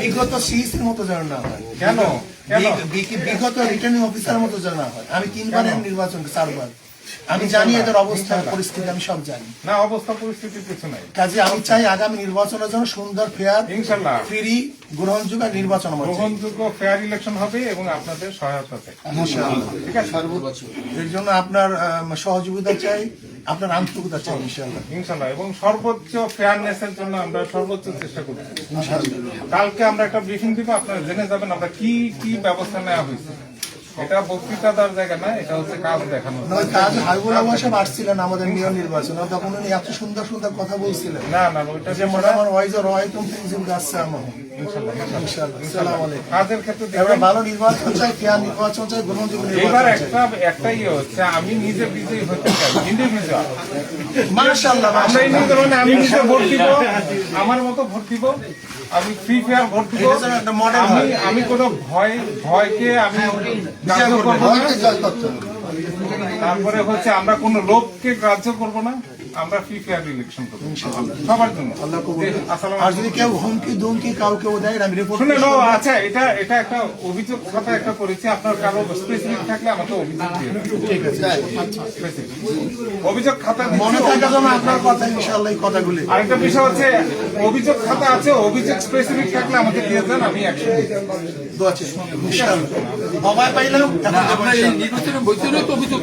বিগত সিইসির মতো যেন না হয়। কেন? বিগত রিটার্নিং অফিসার মতো যেন না হয়। আমি তিনবারের নির্বাচন চারবার। আমি জানি এদের অবস্থা পরিস্থিতি আমি সব জানি। না অবস্থা পরিস্থিতি কিছু নাই। কাজে আমি চাই আগামী নির্বাচনের জন্য সুন্দর ফেয়ার ইনশাল্লাহ। ফ্রি গ্রহণযোগ্য নির্বাচন চাই। গ্রহণযোগ্য ফেয়ার ইলেকশন হবে এবং আপনাদের সহায়তা চাই। ঠিক আছে? এর জন্য আপনার সহযোগিতা চাই। আপনার আন্তরিকতা চাই ইনশাআল্লাহ। ইনশাল্লাহ এবং সর্বোচ্চ ফেয়ারনেস এর জন্য আমরা সর্বোচ্চ চেষ্টা করছি। ইনশাআল্লাহ। কালকে আমরা একটা ব্রিফিং দিব আপনারা জেনে যাবেন আমরা কি কি ব্যবস্থা নেওয়া হয়েছে। এটা বক্তৃতা দেওয়ার জায়গা না এটা হচ্ছে কাজ দেখানো না, ওই কাজ হাইবুল আবহাওয়া সাহেব আসছিলেন আমাদের মেয়র নির্বাচনে তখন উনি এত সুন্দর সুন্দর কথা বলছিলেন। না না ওইটা যে মনে আমার ওয়াইজ রয় তুমি ফিজিম গাছে আমার এবার একটা হচ্ছে আমি নিজে বিজয়ী হতে চাই। ইন্ডিভিজুয়াল আমরা ইন্ডিভিজুয়াল আমি নিজে ভোট দিব আমার মতো ভোট দিব আমি ফ্রি ফেয়ার ভোট দিব। আমি হয়। আমি কোনো ভয় ভয়কে আমি করব না। তারপরে হচ্ছে আমরা কোনো লোককে গ্রাহ্য করব না। আমরা ফ্রি ফেয়ার ইলেকশন করব। সবার জন্য। আল্লাহ কবুল আসসালামু আর যদি কেউ হুমকি দুমকি কাউকে দেয় আমি রিপোর্ট শুনে নো আচ্ছা এটা এটা একটা অভিযোগ কথা একটা করেছি আপনার কারও স্পেসিফিক থাকলে আমাকে অভিযোগ দিয়ে ঠিক আছে। অভিযোগ খাতা মনে থাকা যেন আপনার কথা ইনশাআল্লাহ এই কথাগুলি। আরেকটা বিষয় হচ্ছে অভিযোগ খাতা আছে অভিযোগ স্পেসিফিক থাকলে আমাকে দিয়ে দেন আমি অ্যাকশন নিই। দোয়া চাই ইনশাআল্লাহ। পাইলাম আপনার এই নির্বাচনের বৈতরণী তো অভিযোগ